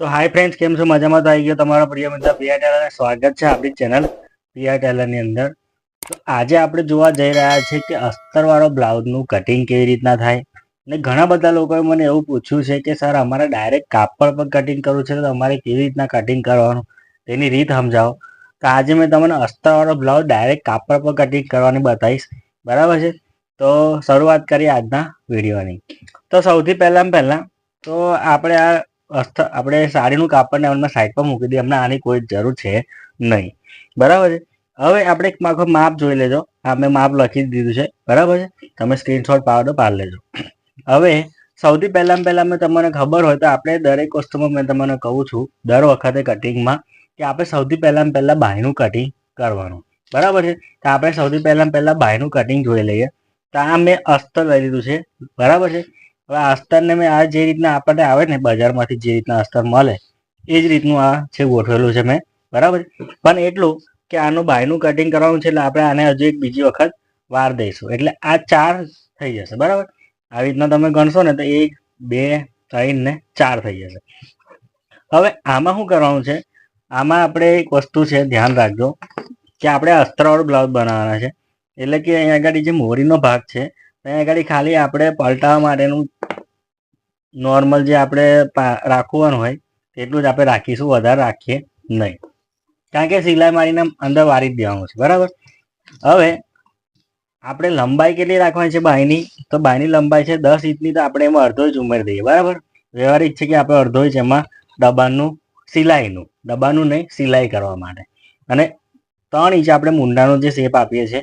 તો hi friends કેમ છો? મજામાં તો આવી ગયો તમારા પ્રિય મિત્ર પ્રિયા ટેલરને. સ્વાગત છે આપણી ચેનલ પ્રિયા ટેલરની અંદર. તો આજે આપણે જોવા જઈ રહ્યા છીએ કે અસ્તરવાળો બ્લાઉઝનું કટિંગ કેવી રીતના થાય? અને ઘણા બધા લોકોએ મને એવું પૂછ્યું છે કે, સર, અમારે ડાયરેક્ટ કાપડ પર કટિંગ કરવું છે તો અમારે કેવી રીતના કટિંગ કરવાનું? તેની રીત સમજાવો. તો આજે મેં તમને અસ્તરવાળો બ્લાઉઝ ડાયરેક્ટ કાપડ પર કટિંગ કરવાની બતાવીશ. બરાબર છે? તો શરૂઆત કરીએ આજના વિડીયોની. તો સૌથી પહેલાં પહેલાં તો આપણે આ અસ્ત, આપણે સાડીનું કાપડને એમના સાઈડ પર મૂકી દઈએ અમને આની કોઈ જરૂર છે નહીં. બરાબર છે? હવે આપણે એક માખો માપ જોઈ લેજો. આ મેં માપ લખી દીધું છે. બરાબર છે? તમે સ્ક્રીનશોટ પાડો, પાડી લેજો. હવે, સૌથી પહેલાં પહેલાં મેં તમને ખબર હોય તો આપણે દરેક વસ્તુમાં મેં તમને કહું છું, દર વખતે કટિંગમાં કે આપણે સૌથી પહેલાં પહેલાં બાયનું કટિંગ કરવાનું. બરાબર છે? તો આપણે સૌથી પહેલાં પહેલાં બાયનું કટિંગ જોઈ લઈએ. તો આ મેં અસ્તર લઈ લીધું છે. બરાબર છે? હવે અસ્તરને મેં આ જે રીતના આપણને આવે ને બજારમાંથી જે રીતના અસ્તર મળે, એ જ રીતનું આ છે ગોઠવેલું છે મેં. બરાબર પણ એટલું કે આનું બાયનું કટિંગ કરવાનું છે એટલે આપણે આને હજુ એક બીજી વખત વાર દઈશું. એટલે આ ચાર થઈ જશે. બરાબર? આવી રીતના તમે ગણશો ને તો એક, બે, ત્રણ ને ચાર થઈ જશે. હવે આમાં શું કરવાનું છે? આમાં આપણે એક વસ્તુ છે, ધ્યાન રાખજો, કે આપણે અસ્તરવાળું બ્લાઉઝ બનાવવાના છે. એટલે કે અહીંયા આગળ જે મોરીનો ભાગ છે ત્યાં આગળ ખાલી આપણે પલટાવવા માટેનું નોર્મલ જે આપણે રાખવાનું હોય એટલું જ આપણે રાખીશું, વધારે રાખીએ નહીં. કારણ કે સિલાઈ મારીને અંદર વારી જ દેવાનું છે, બરાબર? હવે આપણે લંબાઈ કેટલી રાખવાની છે બાયની? તો બાયની લંબાઈ છે દસ ઇંચની, તો આપણે એમાં અડધો જ ઉમેરી દઈએ, બરાબર? વ્યવહારિક છે કે આપણે અડધો ઇંચ એમાં દબાણનું, સિલાઈનું, દબાણનું નહીં, સિલાઈ કરવા માટે. અને ત્રણ ઇંચ આપણે મુંડાનો જે શેપ આપીએ છીએ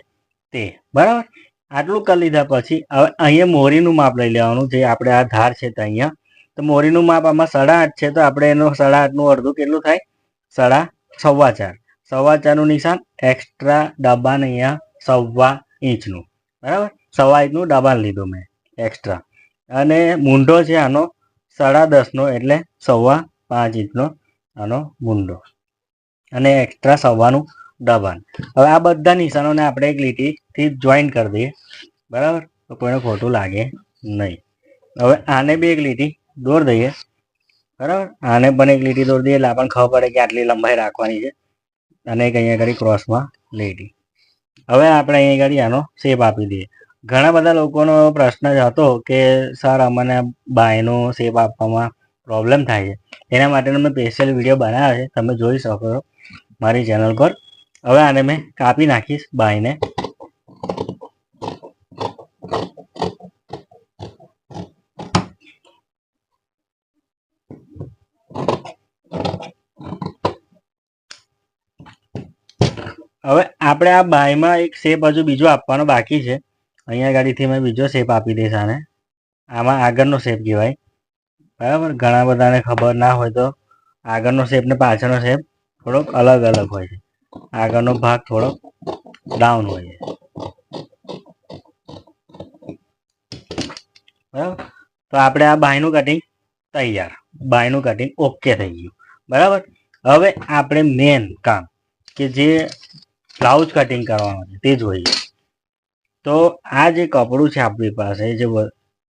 તે, બરાબર? આટલું કરી લીધા પછી હવે અહીંયા મોરીનું માપ લઈ લેવાનું જે આપણે આ ધાર છે તો અહીંયા. તો મોરીનું માપ આમાં સાડા આઠ છે, તો આપણે એનું સાડા આઠનું અડધું કેટલું થાય? સાડા સવા ચાર સવા ચારનું નિશાન એક્સ્ટ્રા ડબ્બાને અહીંયા સવા ઇંચનું. બરાબર? સવા ઇંચનું દબાણ લીધું મેં એક્સ્ટ્રા અને મૂંઢો છે આનો સાડા દસનો એટલે સવા પાંચ ઇંચનો આનો મૂંઢો. અને એક્સ્ટ્રા સવાનું દબાણ. હવે આ બધા નિશાનોને આપણે એક લીટીથી જોઈન કરી દઈએ. બરાબર? તો કોઈને ખોટું લાગે નહીં. હવે આને બી એક લીટી દોર દઈએ. બરાબર? આને પણ એક લીટી દોર દઈએ. એટલે આપણને ખબર પડે કે આટલી લંબાઈ રાખવાની છે. અને એક અહીંયા આગળ ક્રોસમાં લીટી. હવે આપણે અહીંયા આગળ આનો શેપ આપી દઈએ. ઘણા બધા લોકોનો પ્રશ્ન જ હતો કે સર અમને બાયનો શેપ આપવામાં પ્રોબ્લેમ થાય છે. એના માટેનો મેં સ્પેશિયલ વીડિયો બનાવ્યો છે. તમે જોઈ શકો છો મારી ચેનલ પર. હવે આને મેં કાપી નાખીશ બાયને. હવે આપણે આ બાયમાં એક શેપ હજુ બીજો આપવાનો બાકી છે. અહીંયા ગાડીથી મેં બીજો શેપ આપી દઈશ આને. આમાં આગળનો શેપ કહેવાય. બરાબર? ઘણા બધાને ખબર ના હોય તો આગળનો શેપ ને પાછળનો શેપ થોડોક અલગ અલગ હોય છે. આગળનો ભાગ થોડોક ડાઉન હોય છે. બરાબર? તો આપણે આ બાયનું કટિંગ તૈયાર. બાયનું કટિંગ ઓકે થઈ ગયું. બરાબર? હવે આપણે મેન કામ કે જે બ્લાઉઝ કટિંગ કરવાનું છે તે જોઈએ તો આ જે કપડું છે આપણી પાસે, જે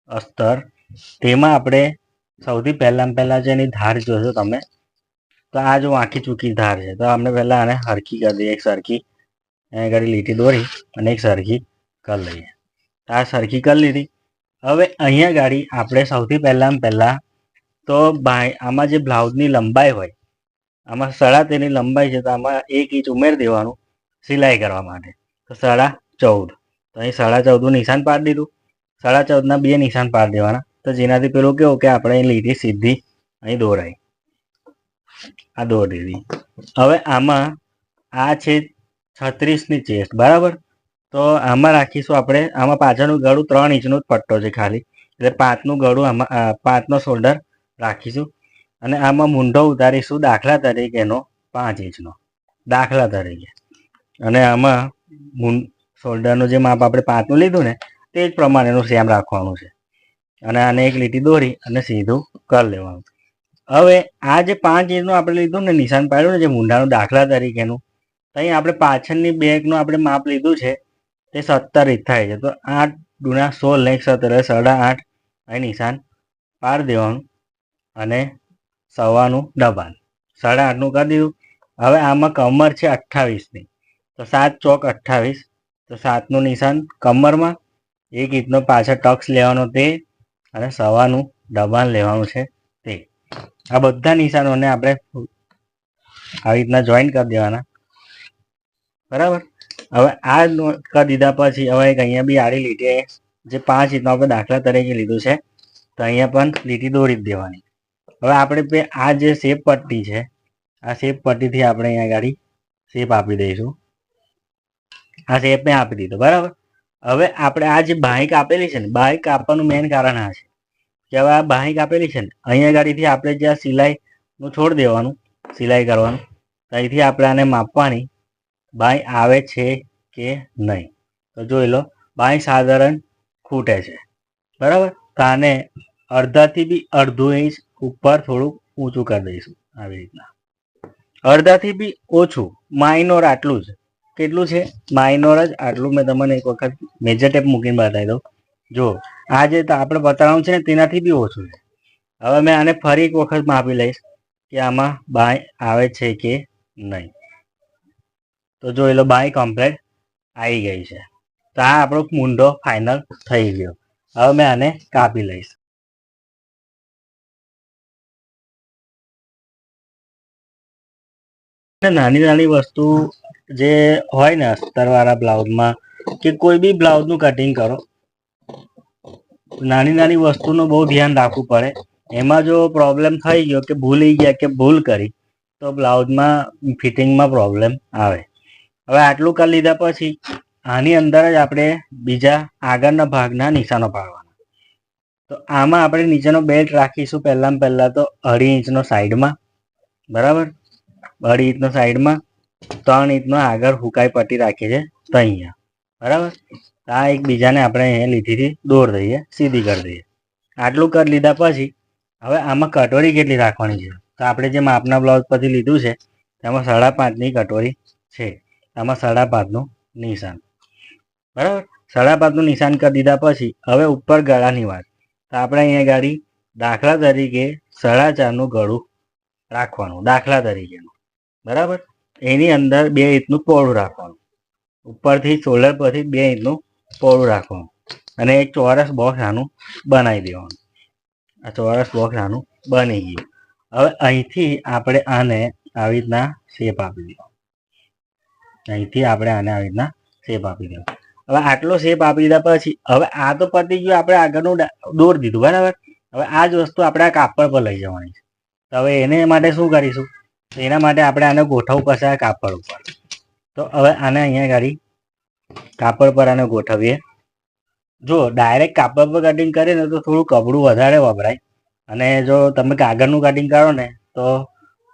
અસ્તર, તેમાં આપણે સૌથી પહેલાં પહેલાં જે એની ધાર જોશો તમે, તો આ જો આખી ચૂકી ધાર છે, તો આપણે પહેલાં આને હરખી કરી દઈએ, એક સરખી, અહીંયા ઘડી લીટી દોરી અને એક સરખી કરી લઈએ. આ સરખી કરી લીધી. હવે અહીંયા ગાડી આપણે સૌથી પહેલાં પહેલાં તો ભાઈ આમાં જે બ્લાઉઝની લંબાઈ હોય, આમાં સળા તેની લંબાઈ છે, તો આમાં એક ઇંચ ઉમેરી દેવાનું સિલાઈ કરવા માટે. તો સાડા ચૌદ. તો અહીં સાડા ચૌદનું નિશાન પાડી દીધું. સાડા ચૌદના બે નિશાન પાડી દેવાના. તો જેનાથી પેલું કેવું કે આપણે અહીં લીટી સીધી અહીં દોરાય આ દોરી દીધી હવે આમાં આ છે છત્રીસની ચેસ્ટ બરાબર? તો આમાં રાખીશું આપણે. આમાં પાછળનું ગળું ત્રણ ઇંચનો જ પટ્ટો છે ખાલી. એટલે પાંચનું ગળું આમાં પાંચનો શોલ્ડર રાખીશું. અને આમાં મૂંઢો ઉતારીશું દાખલા તરીકેનો પાંચ ઇંચનો. દાખલા તરીકે. અને આમાં શોલ્ડરનું જે માપ આપણે પાંચનું લીધું ને, તે જ પ્રમાણેનું સેમ રાખવાનું છે. અને આને એક લીટી દોરી અને સીધું કરી લેવાનું હવે આ જે પાંચ ઇંચનું આપણે લીધું ને, નિશાન પાડ્યું ને, જે મૂંઢાનું દાખલા તરીકેનું અહીં આપણે પાછળની બેગનું આપણે માપ લીધું છે, તે સત્તર ઇંચ થાય છે. તો આઠ ગુણા સોળ ને સત્તર સાડા આઠ. અહીં નિશાન પાડી દેવાનું અને સવાનું દબાણ. સાડા આઠનું કરી દીધું. હવે આમાં કમર છે અઠ્ઠાવીસની. તો સાત ચોક અઠ્ઠાવીસ. તો સાતનું નિશાન કમરમાં. એક ઇંચનો પાછળ ટક્સ લેવાનો તે અને સવાનું દબાણ લેવાનું છે તે. આ બધા નિશાનોને આપણે આવી રીતના જોઈન કરી દેવાના. બરાબર? હવે આ કરી દીધા પછી હવે એક અહીંયા બી આડી લીટી જે પાંચ ઇંચનો આપણે દાખલા તરીકે લીધું છે, તો અહીંયા પણ લીટી દોરી જ દેવાની. હવે આપણે આ જે શેપ પટ્ટી છે, આ શેપ પટ્ટીથી આપણે અહીંયા ગાડી શેપ આપી દઈશું. આ શેપ મેં આપી દીધો, બરાબર? હવે આપણે આ જે બાઈક આપેલી છે ને, બાઈક આપવાનું મેઇન કારણ આ છે. કે હવે આ બાઈક આપેલી છે ને, અહીંયા ગાડીથી આપણે જ્યાં સિલાઈનું છોડ દેવાનું, સિલાઈ કરવાનું, ત્યાંથી આપણે આને માપવાની બાઈ આવે છે કે નહીં. તો જોઈ લો, બાઈ સાધારણ ખૂટે છે. બરાબર? તો આને અડધાથી બી અડધું ઇંચ ઉપર થોડુંક ઊંચું કરી દઈશું, આવી રીતના. અડધાથી બી ઓછું માઇનોર આટલું જ. કેટલું છે? માઇનોર જ આટલું મેં તમને એક વખત મેજર ટેપ મૂકીને બતાવી દઉં. જો આ જે આપણે બતાવવાનું છે ને, તેનાથી બી ઓછું છે. હવે મેં આને ફરી એક વખત માપી લઈશ કે આમાં બાય આવે છે કે નહીં. તો જોઈ લો બાય કમ્પ્લેટ આવી ગઈ છે. તો આ આપણો મુંડો ફાઇનલ થઈ ગયો. હવે મેં આને કાપી લઈશ. નાની નાની વસ્તુ જે હોય ને અસ્તરવાળા બ્લાઉઝમાં કે કોઈ બી બ્લાઉઝનું કટિંગ કરો, નાની નાની વસ્તુનું બહુ ધ્યાન રાખવું પડે. એમાં જો પ્રોબ્લેમ થઈ ગયો કે ભૂલી ગયા કે ભૂલ કરી, તો બ્લાઉઝમાં ફિટિંગમાં પ્રોબ્લેમ આવે. હવે આટલું કરી લીધા પછી આની અંદર જ આપણે બીજા આગળના ભાગના નિશાનો પાડવાના. તો આમાં આપણે નીચેનો બેલ્ટ રાખીશું પહેલાં પહેલાં તો અઢી ઇંચનો સાઈડમાં બરાબર? અઢી ઇંચનો સાઈડમાં, ત્રણ ઇંચનો આગળ હુકાઈ પટ્ટી રાખી છે, તો અહીંયા. બરાબર? આ એકબીજાને આપણે અહીંયા લીધીથી દોર દઈએ, સીધી કરી દઈએ. આટલું કરી લીધા પછી, હવે આમાં કટોરી કેટલી રાખવાની છે? તો આપણે જે માપના બ્લાઉઝ પરથી લીધું છે, તેમાં સાડા પાંચની કટોરી છે. આમાં સાડા પાંચનું નિશાન. બરાબર? સાડા પાંચનું નિશાન કરી દીધા પછી, હવે ઉપર ગળાની વાત. તો આપણે અહીંયા ગાડી દાખલા તરીકે સાડા ચારનું ગળું રાખવાનું, દાખલા તરીકેનું. બરાબર? એની અંદર બે ઇંચનું પોળું રાખવાનું. ઉપરથી શોલ્ડર પરથી બે ઇંચનું પોળું રાખવાનું. અને એક ચોરસ બોક્સ આનું બનાવી દેવાનું. આ ચોરસ બોક્સ આનું બની ગયું. હવે અહીંથી આપણે આને આવી રીતના શેપ આપી દઈએ અહીંથી આપણે આને આવી રીતના શેપ આપી દઈએ હવે આટલો શેપ આપી દીધા પછી, હવે આ તો પતી ગયું આપણે આગળનું દોર દીધું, બરાબર? હવે આ જ વસ્તુ આપણે આ કાપડ પર લઈ જવાની છે. તો હવે એને માટે શું કરીશું? એના માટે આપણે આને ગોઠવવું પડશે કાપડ ઉપર. તો હવે આને અહીંયા ગાડી કાપડ પર આને ગોઠવીએ. જો ડાયરેક્ટ કાપડ પર કટિંગ કરીએ ને તો થોડું કપડું વધારે વપરાય. અને જો તમે કાગળનું કટિંગ કરો ને તો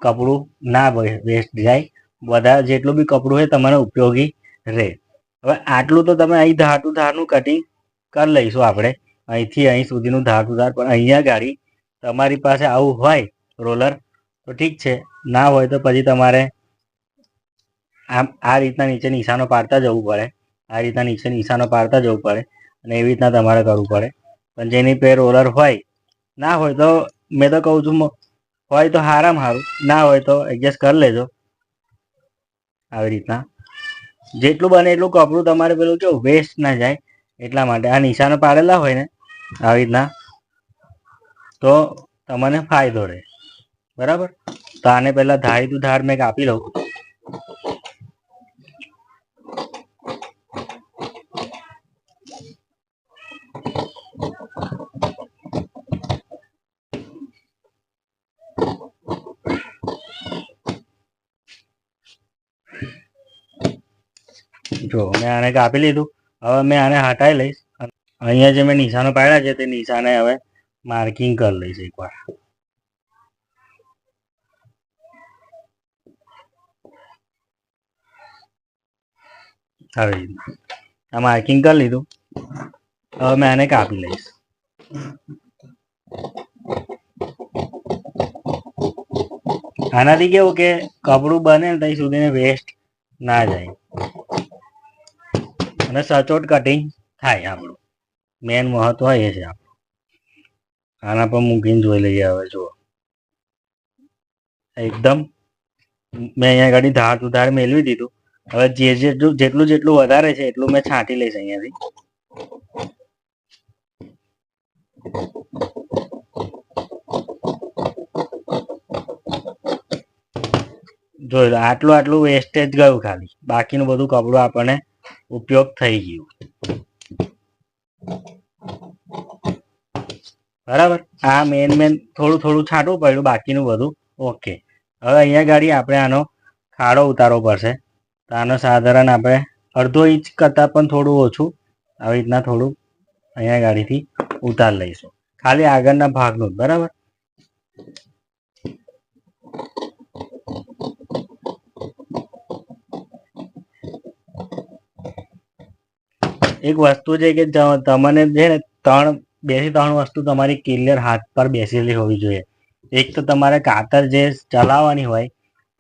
કપડું ના વેસ્ટ જાય. વધારે જેટલું બી કપડું હોય તમારે ઉપયોગી રહે. હવે આટલું તો તમે અહીં ધાટું ધારનું કટિંગ કરી લઈશું આપણે. અહીંથી અહીં સુધીનું ધાટું ધાર. પણ અહીંયા ગાડી તમારી પાસે આવું હોય, રોલર, તો ઠીક છે. ના હોય તો પછી તમારે આમ આ રીતના નીચે નિશાનો પાડતા જવું પડે. આ રીતના નીચે નિશાનો પાડતા જવું પડે અને એવી રીતના તમારે કરવું પડે. પણ જેની પેર રોલર હોય, ના હોય તો મેં તો કહું છું હોય તો હારામાં સારું ના હોય તો એડજસ્ટ કરી લેજો. આવી રીતના. જેટલું બને એટલું કપડું તમારે પેલું કેવું વેસ્ટ ના જાય. એટલા માટે આ નિશાનો પાડેલા હોય ને, આવી રીતના, તો તમને ફાયદો રહે. બરાબર? તો આને પહેલા ધારી તું ધાર મેં કાપી લઉં. જો, મેં આને કાપી લીધું. હવે મેં આને હટાવી લઈશ. અહીંયા જે મેં નિશાનો પાડ્યા છે તે નિશાને હવે માર્કિંગ કરી લઈશ એકવાર. આવી રીતના આ માર્કિંગ કરી લીધું. હવે મેં આને કાપી લઈશ. આનાથી કેવું કે કપડું બને ને ત્યાં સુધી વેસ્ટ ના જાય. અને સચોટ કટિંગ થાય આપણું. મેન મહત્વ એ છે આપણું. આના પર મૂકીને જોઈ લઈએ હવે, જુઓ. એકદમ, મેં અહીંયા ગાડી ધાર ધાર મેળવી દીધું. હવે જે જેટલું જેટલું જેટલું વધારે છે એટલું મેં છાંટી લઈશ અહીંયાથી. જોઈ લો આટલું આટલું વેસ્ટેજ ગયું ખાલી. બાકીનું બધું કપડું આપણને ઉપયોગ થઈ ગયું. બરાબર? આ મેન મેન થોડું થોડું છાંટવું પડ્યું, બાકીનું બધું ઓકે હવે અહીંયા ગાડી આપણે આનો ખાડો ઉતારવો પડશે. તો આનો સાધારણ આપણે અડધો ઇંચ કરતાં પણ થોડું ઓછું આવી રીતના થોડું અહીંયા ગાડીથી ઉતાર લઈશું. ખાલી આગળના ભાગનું બરાબર? એક વસ્તુ છે કે તમને છે ને ત્રણ, બેથી ત્રણ વસ્તુ તમારી ક્લિયર હાથ પર બેસેલી હોવી જોઈએ. એક તો તમારે કાતર જે ચલાવવાની હોય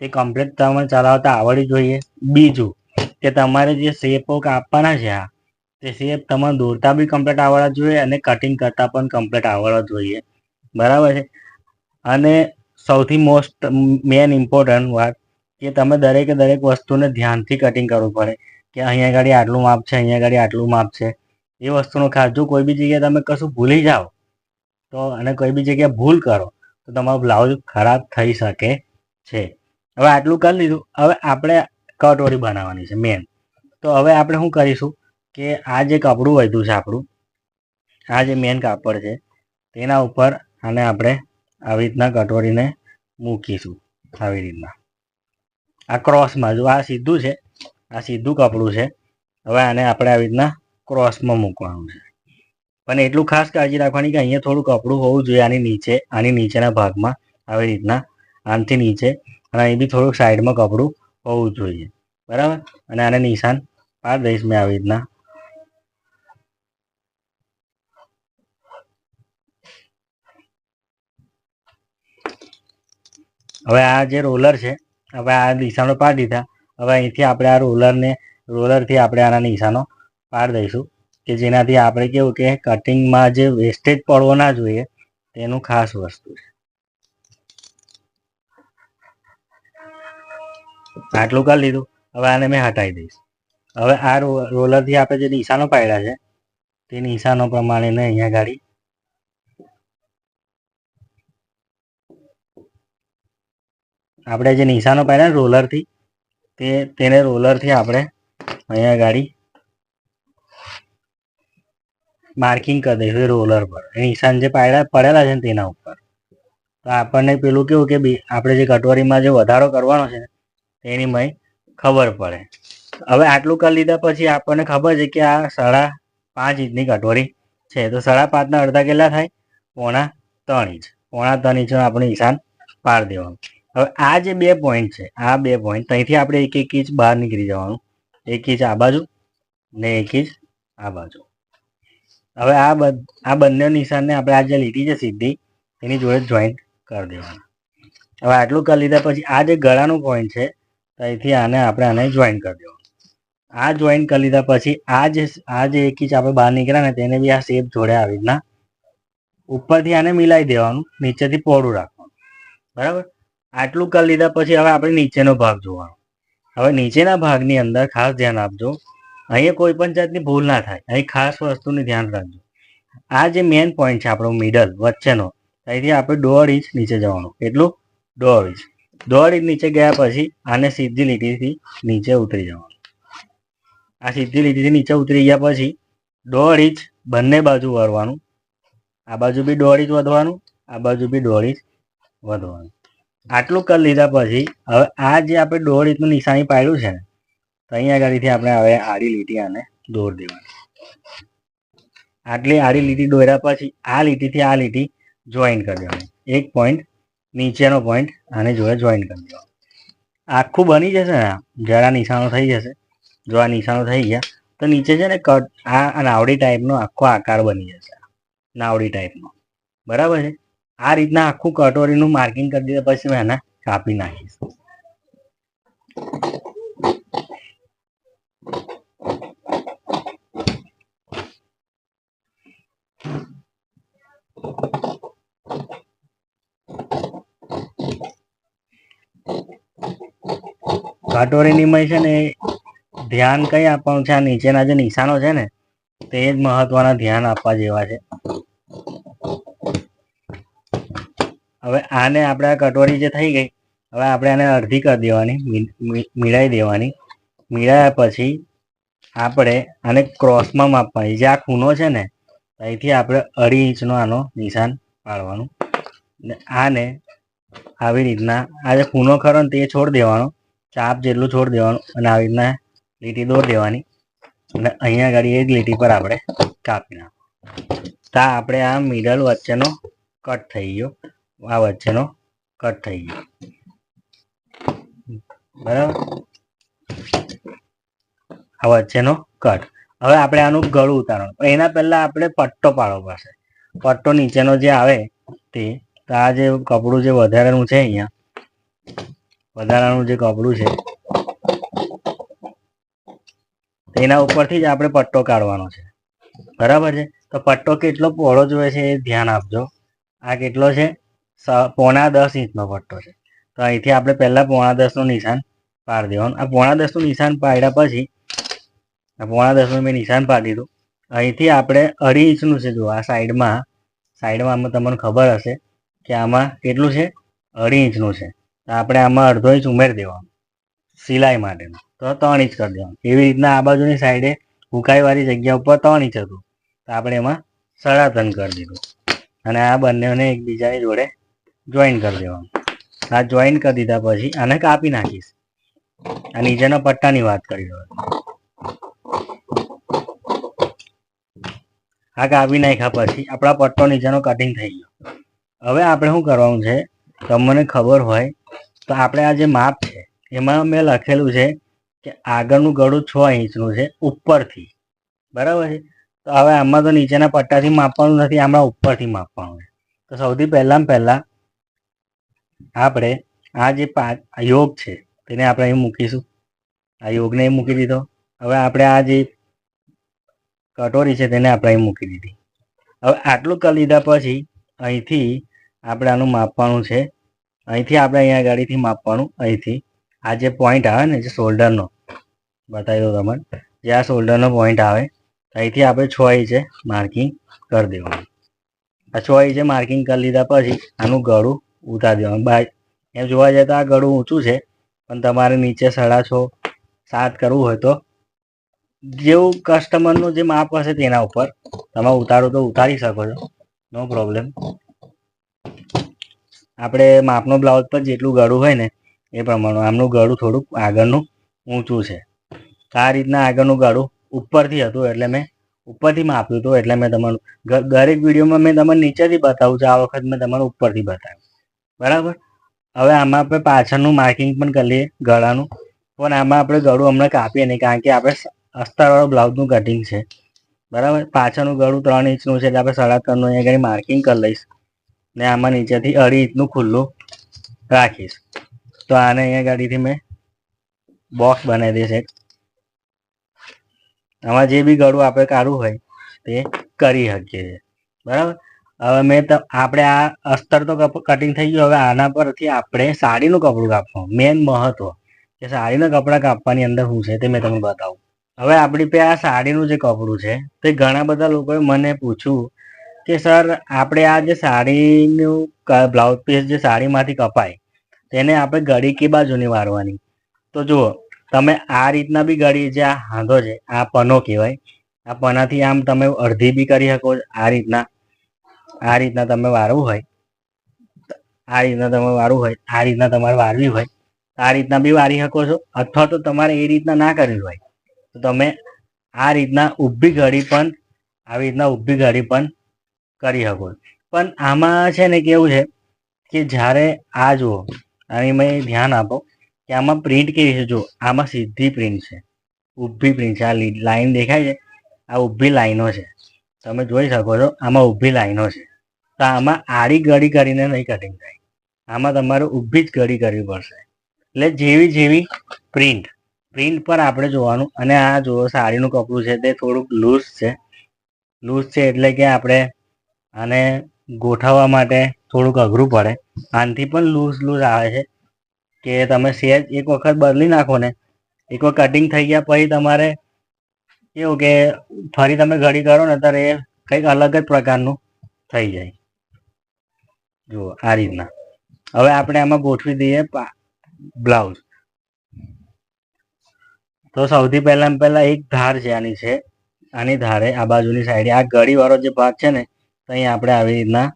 તે કમ્પ્લીટ તમને ચલાવતા આવડવી જોઈએ. બીજું કે તમારે જે શેપો કાપવાના છે આ, તે શેપ તમારે દોરતા બી કમ્પ્લીટ આવડવા જોઈએ અને કટિંગ કરતા પણ કમ્પ્લીટ આવડવા જોઈએ. બરાબર છે? અને સૌથી મોસ્ટ મેન ઇમ્પોર્ટન્ટ વાત કે તમે દરેકે દરેક વસ્તુને ધ્યાનથી કટિંગ કરવું પડે. કે અહીંયા આગળ આટલું માપ છે, અહીંયા આગળ આટલું માપ છે. એ વસ્તુનું ખાસ જો કોઈ બી જગ્યાએ તમે કશું ભૂલી જાઓ, તો અને કોઈ બી જગ્યાએ ભૂલ કરો, તો તમારો બ્લાઉઝ ખરાબ થઈ શકે છે. હવે આટલું કરી લીધું. હવે આપણે કટોરી બનાવવાની છે મેન તો હવે આપણે શું કરીશું કે આ જે કપડું વધ્યું છે આપણું, આ જે મેન કાપડ છે, તેના ઉપર આને આપણે આવી રીતના કટોરીને મૂકીશું આવી રીતના. આ ક્રોસમાં જો આ સીધું છે, આ સીધું કપડું છે, હવે આને આપણે આવી રીતના ક્રોસમાં મૂકવાનું છે. પણ એટલું ખાસ કાળજી રાખવાની કે અહીંયા થોડું કપડું હોવું જોઈએ આની નીચે, આની નીચેના ભાગમાં આવી રીતના, આનથી નીચે અને અહીં બી થોડુંક સાઈડમાં કપડું હોવું જોઈએ. બરાબર? અને આને નિશાન પાડી દઈશ મેં આવી રીતના. હવે આ જે રોલર છે, હવે આ નિશાનો પાડી દીધા. હવે અહીંથી આપણે આ રોલરને, રોલરથી આપણે આના નિશાનો પાડી દઈશું કે જેનાથી આપણે કેવું કે કટિંગમાં જે વેસ્ટેજ પડવો ના જોઈએ, તેનું ખાસ વસ્તુ છે. આટલું કરી લીધું. હવે આને મેં હટાવી દઈશ. હવે આ રોલરથી આપણે જે નિશાનો પાડ્યા છે, તે નિશાનો પ્રમાણે અહીંયા ગાડી આપણે જે નિશાનો પાડ્યા રોલરથી, તે, તેને રોલરથી આપણે અહીંયા ગાડી માર્કિંગ કરી દઈશું રોલર પર. એ નિશાન જે પાડ્યા, પડેલા છે તેના ઉપર. તો આપણને પેલું કેવું કે આપણે જે કટોરીમાં જે વધારો કરવાનો છે તેની મય ખબર પડે. હવે આટલું કરી લીધા પછી આપણને ખબર છે કે આ સાડા પાંચ ઇંચની કટોરી છે. તો સાડા પાંચના અડધા કેટલા થાય? પોણા ત્રણ ઇંચ. પોણા ત્રણ ઇંચનો આપણે નિશાન પાડી દેવાનું. હવે આ જે બે પોઈન્ટ છે, આ બે પોઈન્ટ ત્યાંથી આપણે એક એક ઇંચ બહાર નીકળી જવાનું. એક ઇંચ આ બાજુ ને એક ઇંચ આ બાજુ. હવે આ બ આ બંને નિશાનને આપણે આ જે લીટી છે સીધી, એની જોડે જોઈન્ટ કરી દેવાનું. હવે આટલું કરી લીધા પછી આ જે ગળાનું પોઈન્ટ છે ત્યાંથી આને આપણે આને જોઈન કરી દેવાનું. આ જોઈન કરી લીધા પછી આ જે આ જે એક ઇંચ આપણે બહાર નીકળ્યા ને તેને બી આ શેપ જોડે આવી રીતના ઉપરથી આને મિલાવી દેવાનું, નીચેથી પહોળું રાખવાનું. બરાબર? આટલું કરી લીધા પછી હવે આપણે નીચેનો ભાગ જોવાનો. હવે નીચેના ભાગની અંદર ખાસ ધ્યાન આપજો, અહીંયા કોઈ પણ જાતની ભૂલ ના થાય. અહીં ખાસ વસ્તુનું ધ્યાન રાખજો. આ જે મેઇન પોઈન્ટ છે આપણો મિડલ વચ્ચેનો, અહીંથી આપણે દોઢ ઇંચ નીચે જવાનું. એટલું દોઢ ઇંચ દોઢ ઇંચ નીચે ગયા પછી આને સીધી લીટીથી નીચે ઉતરી જવાનું. આ સીધી લીટીથી નીચે ઉતરી ગયા પછી દોઢ ઇંચ બંને બાજુ વળવાનું. આ બાજુ બી દોઢ ઇંચ વધવાનું, આ બાજુ બી દોઢ ઇંચ વધવાનું. આટલું કરી લીધા પછી હવે આ જે આપણે દોઢ ઇંચનું નિશાની પાડ્યું છે ને, તો અહીંયા આગળથી આપણે હવે આડી લીટી આને દોર દેવાની. આટલી આડી લીટી દોર્યા પછી આ લીટીથી આ લીટી જોઈન કરી દેવાની. એક પોઈન્ટ નીચેનો પોઈન્ટ આને જોડે જોઈન કરી દો. આખું બની જશે ને જરા નિશાનો થઈ જશે, જો આ નિશાનો થઈ ગયા, તો નીચે છે ને કટ આ નાવડી ટાઈપનો આખો આકાર બની જશે. નાવડી ટાઈપનો બરાબર છે? આ રીતના આખું કટોરીનું માર્કિંગ કરી દીધા, પછી મેં એને કાપી નાખીશ. કટોરીની મય છે ને, ધ્યાન કઈ આપવાનું છે આ નીચેના જે નિશાનો છે ને, તે જ મહત્વના ધ્યાન આપવા જેવા છે. હવે આને આપણે આ કટોરી જે થઈ ગઈ, હવે આપણે આને અડધી કરી દેવાની મીડાઈ દેવાની. મીડાયા પછી આપણે આને ક્રોસમાં માપવાની. જે આ ખૂનો છે ને, અહીંથી આપણે અઢી ઇંચનો આનો નિશાન પાડવાનું. આને આવી રીતના આ જે ખૂનો ખરો ને, તે છોડ દેવાનો. ચાપ જેટલું છોડ દેવાનું અને આવી રીતના લીટી દોર દેવાની. અને અહીંયા આગળ એ જ લીટી પર આપણે કાપી નાખવાનું. તો આપણે આ મિડલ વચ્ચેનો કટ થઈ ગયો. આ વચ્ચેનો કટ થઈ ગયો. બરાબર? આ વચ્ચેનો કટ હવે આપણે આનું ગળું ઉતારવાનું. એના પહેલા આપણે પટ્ટો પાડવો પડશે. પટ્ટો નીચેનો જે આવે તે આ જે કપડું જે વધારાનું છે અહીંયા વધારાનું જે કપડું છે એના ઉપરથી જ આપણે પટ્ટો કાઢવાનો છે. બરાબર છે? તો પટ્ટો કેટલો પહોળો જોઈએ છે એ ધ્યાન આપજો. આ કેટલો છે? પોણા દસ ઇંચનો પટ્ટો છે. તો અહીંથી આપણે પહેલા પોણા દસનું નિશાન પાડી દેવાનું. આ પોણા દસનું નિશાન પાડ્યા પછી, આ પોણા દસનું મેં નિશાન પાડી દીધું. અહીંથી આપણે અઢી ઇંચનું છે જો આ સાઈડમાં સાઈડમાં આમાં તમને ખબર હશે કે આમાં કેટલું છે? અઢી ઇંચનું છે. આપણે આમાં અડધો ઇંચ ઉમેરી દેવાનું, સિલાઈ માટેનું. તો ત્રણ ઇંચ કરી દેવાનું. એવી રીતના આ બાજુની સાઈડે હુકાઈવાળી જગ્યા ઉપર ત્રણ ઇંચ હતું. તો આપણે એમાં સાડા ત્રણ કરી દીધું. અને આ બંનેને એકબીજાની જોડે જોઈન કરી દેવાનું. આ જોઈન કરી દીધા પછી આને કાપી નાખીશ. આ નીચેના પટ્ટાની વાત કરી રહ્યો આ કાપી નાખ્યા પછી આપણા પટ્ટો નીચેનો કટિંગ થઈ ગયો. હવે આપણે શું કરવાનું છે? તમને ખબર હોય તો આપણે આ જે માપ છે, એમાં મેં લખેલું છે કે આગળનું ગળું છ ઇંચનું છે, ઉપરથી. બરાબર છે? તો હવે આમાં તો નીચેના પટ્ટાથી માપવાનું નથી આમાં ઉપરથી માપવાનું છે. તો સૌથી પહેલાં પહેલાં આપણે આ જે યોગ છે, તેને આપણે અહીં મૂકીશું. આ યોગને મૂકી દીધો. હવે આપણે આ જે કટોરી છે, તેને આપણે અહીં મૂકી દીધી. હવે આટલું કરી લીધા પછી અહીંથી આપણે આનું માપવાનું છે. અહીંથી આપણે અહીંયા ગાડીથી માપવાનું, અહીંથી. આ જે પોઈન્ટ આવે ને, જે શોલ્ડરનો બતાવી દો તમને. જે આ શોલ્ડરનો પોઈન્ટ આવે, અહીંથી આપણે છ ઇંચે માર્કિંગ કરી દેવાનું. આ છ ઇંચે માર્કિંગ કરી લીધા પછી આનું ગળું ઉતારી દેવાનું. બાય એમ જોવા જાય તો આ ગળું ઊંચું છે, પણ તમારે નીચે સાડા છ, સાત કરવું હોય તો જેવું કસ્ટમરનું જે માપ હશે તેના ઉપર તમે ઉતારો તો ઉતારી શકો છો. નો પ્રોબ્લેમ આપણે માપનો બ્લાઉઝ પર જેટલું ગળું હોય ને એ પ્રમાણે આમનું ગળું થોડુંક આગળનું ઊંચું છે. આ રીતના આગળનું ગળું ઉપરથી હતું એટલે મેં ઉપરથી માપ્યું હતું એટલે મેં તમારું દરેક વિડીયોમાં મેં તમને નીચેથી બતાવું છું. આ વખત મેં તમારું ઉપરથી બતાવ્યું. બરાબર? હવે આમાં આપણે પાછળનું માર્કિંગ પણ કરી લઈએ ગળાનું. પણ આમાં આપણે ગળું હમણાં કાપીએ નહીં, કારણ કે આપણે અસ્તારવાળું બ્લાઉઝનું કટિંગ છે. બરાબર? પાછળનું ગળું ત્રણ ઇંચનું છે એટલે આપણે સાડા ત્રણનું અહીંયા આગળ માર્કિંગ કરી લઈશ. ને આમાં નીચેથી અઢી ઇંચનું ખુલ્લું રાખીશ. તો આને અહીંયા ગાડીથી મેં બોક્સ બનાવી દઈશ એક. આમાં જે બી ગળું આપણે કાઢવું હોય તે કરી શકીએ છીએ. બરાબર? હવે મેં આપણે આ અસ્તર તો કટિંગ થઈ ગયું. હવે આના પરથી આપણે સાડીનું કપડું કાપવું મેન મહત્વ કે સાડીના કપડાં કાપવાની અંદર શું છે તે મેં તમને બતાવું. હવે આપણી પાસે આ સાડીનું જે કપડું છે તે ઘણા બધા લોકોએ મને પૂછ્યું કે સર, આપણે આ જે સાડીનું બ્લાઉઝ પીસ જે સાડીમાંથી કપાય, તેને આપણે ગળી કે બાજુની વારવાની તો જુઓ, તમે આ રીતના બી ગળી જે આ હાંધો છે, આ પનો કહેવાય, આ પનાથી આમ તમે અડધી બી કરી શકો, આ રીતના આ રીતના તમે વારવું હોય, આ રીતના તમે વારવું હોય, આ રીતના તમારે વારવી હોય આ રીતના બી વારી શકો છો, અથવા તો તમારે એ રીતના ના કરવી હોય, તો તમે આ રીતના ઊભી ઘડી પણ આવી રીતના ઊભી ઘડી પણ કરી શકો. પણ આમાં છે ને કેવું છે કે જ્યારે આ જુઓ આની મેં ધ્યાન આપો કે આમાં પ્રિન્ટ કેવી છે? જો આમાં સીધી પ્રિન્ટ છે. ઊભી પ્રિન્ટ છે. આ લાઈન દેખાય છે? આ ઊભી લાઈનો છે. તમે જોઈ શકો છો, આમાં ઊભી લાઈનો છે. તો આમાં આડી ગળી કરીને નહીં કટિંગ થાય. આમાં તમારે ઊભી જ ગળી કરવી પડશે. એટલે જેવી જેવી પ્રિન્ટ પ્રિન્ટ પર આપણે જોવાનું, અને આ જુઓ, સાડીનું કપડું છે તે થોડુંક લૂઝ છે. લૂઝ છે એટલે કે આપણે આને ગોઠવવા માટે થોડુંક અઘરું પડે. આનાથી પણ લૂઝ લૂઝ આવે છે. કે તમે સેજ એક વખત બદલી નાખો ને, એક વખત કટિંગ થઈ ગયા પછી તમારે કેવું કે ફરી તમે ઘડી કરો ને, ત્યારે એ કંઈક અલગ જ પ્રકારનું થઈ જાય. જુઓ, આ રીતના. હવે આપણે આમાં ગોઠવી દઈએ બ્લાઉઝ. તો સૌથી પહેલા પહેલા એક ધાર છે આની છે. આની ધારે આ બાજુની સાઈડે આ ગળી વાળો જે ભાગ છે ને તો આપણે આવી રીતના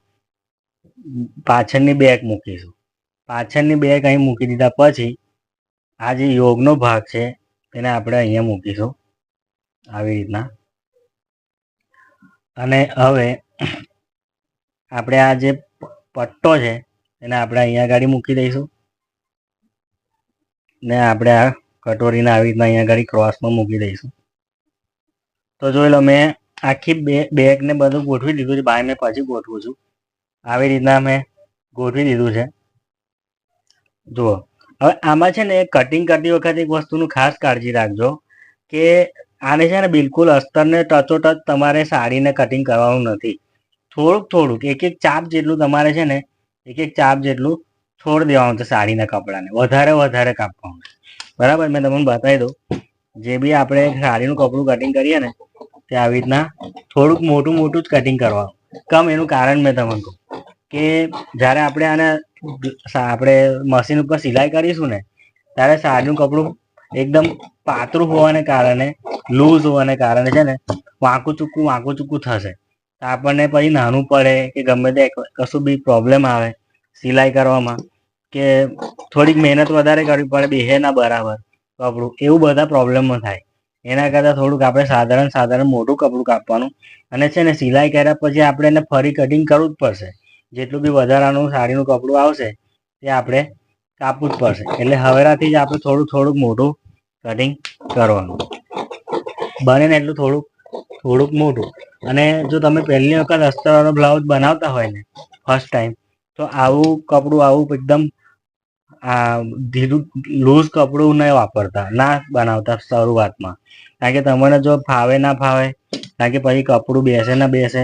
પાછળની બેક મૂકીશું. પાછળની બેક અહીં મૂકી દીધા પછી આ જે યોગનો ભાગ છે એને આપણે અહીંયા મૂકીશું. આવી રીતના. અને હવે આપણે આ જે પટ્ટો છે એને આપણે અહીંયા ગાડી મૂકી દઈશું. ને આપણે આ કટોરીને આવી રીતના અહીંયા ગાડી ક્રોસમાં મૂકી દઈશું. તો જોઈ લો મેં આખી બે બેગ ને બધું ગોઠવી દીધું છે. બાય મેં પછી ગોઠવું છું. આવી રીતના મેં ગોઠવી દીધું છે. જુઓ. હવે આમાં છે ને કટિંગ કરતી વખતે એક વસ્તુનું ખાસ કાળજી રાખજો કે આને છે ને બિલકુલ અસ્તરને ટચોટચ તમારે સાડીને કટિંગ કરવાનું નથી. થોડુંક થોડુંક, એક એક ચાપ જેટલું તમારે છે ને, એક એક ચાપ જેટલું છોડ દેવાનું છે સાડીના કપડાને. વધારે વધારે કાપવાનું. બરાબર? મેં તમને બતાવી દઉં. જે બી આપણે સાડીનું કપડું કટિંગ કરીએ ને તે આવી રીતના થોડુંક મોટું મોટું જ કટિંગ કરવાનું કમ એનું કારણ મેં તમને કહું કે જ્યારે આપણે આને આપણે મશીન ઉપર સિલાઈ કરીશું ને, ત્યારે સાડીનું કપડું એકદમ પાતળું હોવાને કારણે લૂઝ હોવાને કારણે છે ને, વાંકું ચૂકું વાંકું ચૂકું થશે. તો આપણને પછી નાનું પડે કે ગમે તે કશું બી પ્રોબ્લેમ આવે સિલાઈ કરવામાં, કે થોડીક મહેનત વધારે કરવી પડે બેહે ના બરાબર કપડું, એવું બધા પ્રોબ્લેમમાં થાય. એના કરતાં થોડુંક આપણે સાધારણ સાધારણ મોટું કપડું કાપવાનું. અને છે ને સિલાઈ કર્યા પછી આપણે એને ફરી કટિંગ કરવું જ પડશે. જેટલું બી વધારાનું સાડીનું કપડું આવશે, તે આપણે કાપવું જ પડશે. એટલે હવેરાથી જ આપણે થોડું થોડુંક મોટું કટિંગ કરવાનું. બને ને એટલું થોડુંક થોડુંક મોટું અને જો તમે પહેલી વખત અસ્તરવાળો બ્લાઉઝ બનાવતા હોય ને ફર્સ્ટ ટાઈમ તો આવું કપડું આવું એકદમ ઢીલું લૂઝ કપડું નહીં વાપરતા, ના બનાવતા શરૂઆતમાં. કારણ કે તમને જો ફાવે ના ફાવે, કારણ કે પછી કપડું બેસે ના બેસે,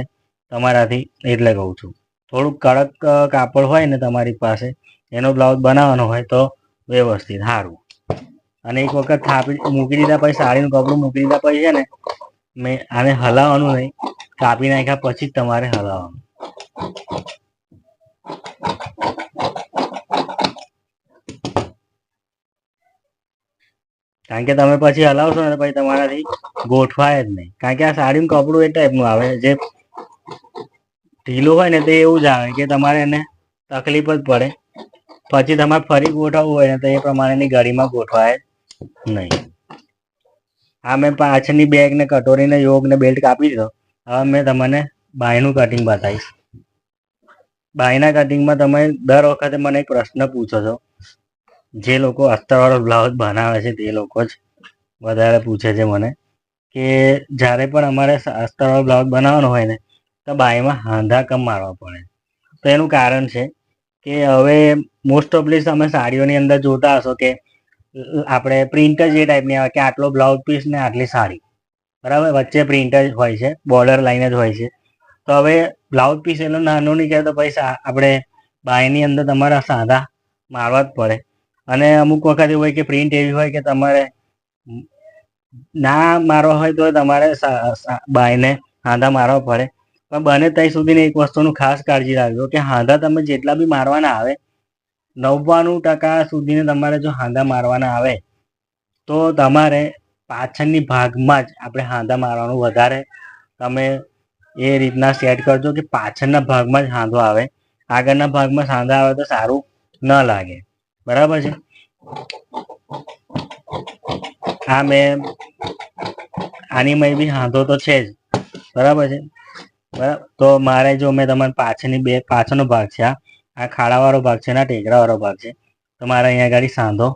તમારાથી એટલે કહું છું. થોડુંક કડક કાપડ હોય ને તમારી પાસે, એનો બ્લાઉઝ બનાવવાનો હોય તો વ્યવસ્થિત, સારું. અને એક વખત થાપી, મૂકી દીધા પછી સાડીનું કપડું મૂકી દીધા પછી છે ને, મેં આને હલાવવાનું નહીં, કાપી નાખ્યા પછી જ તમારે હલાવવાનું. કારણ કે તમે પછી હલાવશો ને પછી તમારાથી ગોઠવાય જ નહીં. કારણ કે આ સાડીનું કપડું એ ટાઈપનું આવે જે ઢીલું હોય ને તે એવું જ આવે કે તમારે એને તકલીફ જ પડે. પછી તમારે ફરી ગોઠવવું હોય ને તો એ પ્રમાણેની ગળીમાં ગોઠવાય નહીં. આ મેં પાછળની બેગ ને કટોરીને યોગ ને બેલ્ટ કાપી દીધો. હવે મેં તમને બાયનું કટિંગ બતાવીશ. બાયના કટિંગમાં તમે દર વખતે મને એક પ્રશ્ન પૂછો છો. જે લોકો અસ્તરવાળો બ્લાઉઝ બનાવે છે તે લોકો જ વધારે પૂછે છે મને કે જ્યારે પણ અમારે અસ્તરવાળો બ્લાઉઝ બનાવવાનો હોય ને, તો બાયમાં હાંધા કમ મારવા પડે. તો એનું કારણ છે કે હવે મોસ્ટ ઓફલી તમે સાડીઓની અંદર જોતા હશો કે આપણે પ્રિન્ટ જ એ ટાઈપની આવે કે આટલો બ્લાઉઝ પીસ ને આટલી સાડી. બરાબર? વચ્ચે પ્રિન્ટ જ હોય છે બોર્ડર લાઈન જ હોય છે. તો હવે બ્લાઉઝ પીસ એનો નાનો નહીં કહેતો પછી આપણે બાયની અંદર તમારા સાદા મારવા જ પડે. અને અમુક વખત એવું હોય કે પ્રિન્ટ એવી હોય કે તમારે ના મારવા હોય તો તમારે બાયને હાંધા મારવા પડે. પણ બને ત્યાં સુધીની એક વસ્તુનું ખાસ કાળજી રાખજો કે હાંધા તમે જેટલા બી મારવાના આવે, નવ્વાણું ટકા સુધીને તમારે જો હાંધા મારવાના આવે, તો તમારે પાછળની ભાગમાં જ આપણે હાંધા મારવાનું વધારે તમે એ રીતના સેટ કરજો કે પાછળના ભાગમાં જ હાંધો આવે. આગળના ભાગમાં સાંધા આવે તો સારું ન લાગે. બરાબર છે? આ મેં આની મેં બી હાંધો તો છે જ. બરાબર છે? બરાબર તો મારે જો મેં તમારે પાછળની બે, પાછળનો ભાગ છે આ આ ખાડાવાળો ભાગ છે ને આ ટેકરાવાળો ભાગ છે. તો મારે અહીંયા આગળ સાંધો,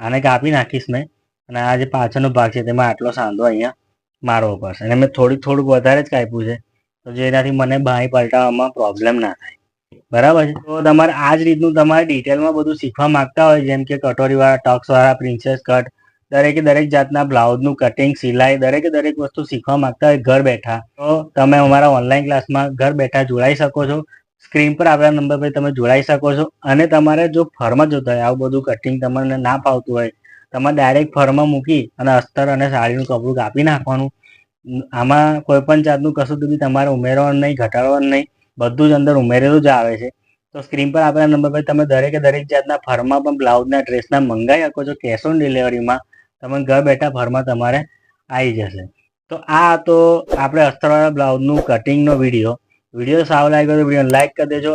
આને કાપી નાખીશ મેં. અને આ જે પાછળનો ભાગ છે, તેમાં આટલો સાંધો અહીંયા મારવો પડશે. અને મેં થોડીક, થોડુંક વધારે જ કાપ્યું છે. તો જેનાથી મને બાંય પલટાવવામાં પ્રોબ્લેમ ના થાય. બરાબર છે? તો તમારે આ જ રીતનું તમારે ડિટેલમાં બધું શીખવા માંગતા હોય, જેમ કે કટોરીવાળા ટક્સવાળા પ્રિન્સેસ કટ દરેકે દરેક જાતના બ્લાઉઝનું કટિંગ સિલાઈ, દરેકે દરેક વસ્તુ શીખવા માંગતા હોય ઘર બેઠા. તો તમે અમારા ઓનલાઈન ક્લાસમાં ઘર બેઠા જોડાઈ શકો છો. સ્ક્રીન પર આપેલા નંબર પર તમે જોડાઈ શકો છો. અને તમારે જો ફરમાં જોતા હોય, આવું બધું કટિંગ તમને ના ફાવતું હોય, તમારે ડાયરેક્ટ ફરમાં મૂકી અને અસ્તર અને સાડીનું કપડું કાપી નાખવાનું. આમાં કોઈ પણ જાતનું કશું બી તમારે ઉમેરવાનું નહીં, ઘટાડવાનું નહીં. બધું જ અંદર ઉમેરેલું જ આવે છે. તો સ્ક્રીન પર આપેલા નંબર પર તમે દરેકે દરેક જાતના ફરમાં પણ બ્લાઉઝના ડ્રેસના મંગાવી શકો છો કેશ ઓન ડિલિવરીમાં તમે ઘર બેઠા ફરમાં તમારે આવી જશે. તો આ તો આપણે અસ્તરવાળા બ્લાઉઝનું કટિંગનો વીડિયો વીડિયો સારો લાગ્યો તો વીડિયો લાઈક કરી દેજો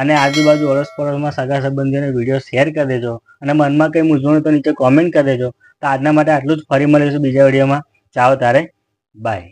અને આજુબાજુ અડોશ પડોશમાં સગા સંબંધીઓને વીડિયો શેર કરી દેજો અને મનમાં કંઈ મૂંઝવણ તો નીચે કોમેન્ટ કરી દેજો. તો આજના માટે આટલું જ. ફરી મળીશું બીજા વિડીયોમાં ચાલો તારે. બાય